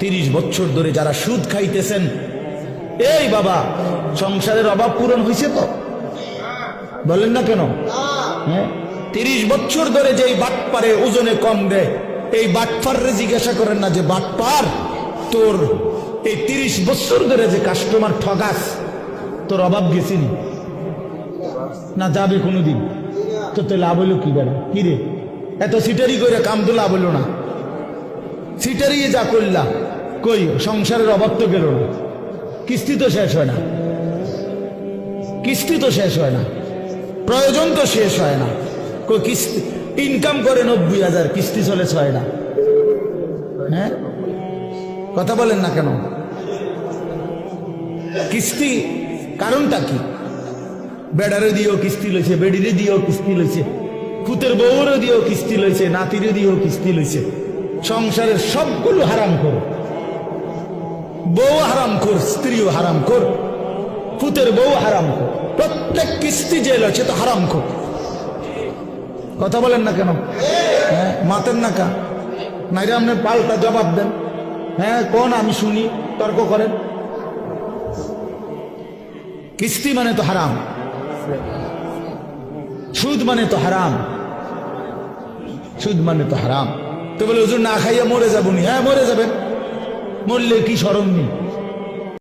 তিরিশ বছর ধরে যারা সুদ খাইতেছেন, এই বাবা, সংসারের অভাব পূরণ হয়েছে তো? বলেন না কেন? হ্যাঁ? তিরিশ বছর ধরে যে বাটপারে ওজনে কম দেয় এই বাটপারে জিজ্ঞাসা করেন না যে, বাটপার, তোর এই তিরিশ বছর ধরে যে কাস্টমার ঠগাস, তোর অভাব গেছিনি না? যাবে কোনোদিন? তো লাভ হইল কি বেড়া? কি রে? এত সিটারি করে কাম তো লাভ হইল না। সিটারি যা করলা, কই, সংসারের অভাব তো গেল না। কিস্তি তো শেষ হয় না। কিস্তি তো শেষ হয় না। প্রয়োজন তো শেষ হয় না। কই, কিস্তি ইনকাম করে নব্বই হাজার, কিস্তি চলে ছয় না হ্যাঁ? কথা বলেন না কেন? কিস্তি কারণটা কি? বেড়ারে দিয়েও কিস্তি লইছে, বেডিরে দিয়েও কিস্তি লইছে ফুতের বউরে দিয়েও কিস্তি লইছে, নাতিরে দিয়েও কিস্তি লইছে। সংসারের সবগুলো হারাম কর। বউ হারাম কর, স্ত্রীও হারাম কর ফুতের বউ হারাম কর, প্রত্যেক কিস্তি যে লইছে তো হারাম কর। কথা বলেন না কেন? হ্যাঁ মাতেন না কা নাইরে আপনি পাল্টা জবাব দেন। হ্যাঁ কোন আমি শুনি, তর্ক করেন। কিস্তি মানে তো হারাম। সুদ মানে তো হারাম। সুদ মানে তো হারাম। তো বলে হুজুর না খাইয়া মরে যাবনি হ্যাঁ মরে যাবেন। মরলে কি স্মরণ নেই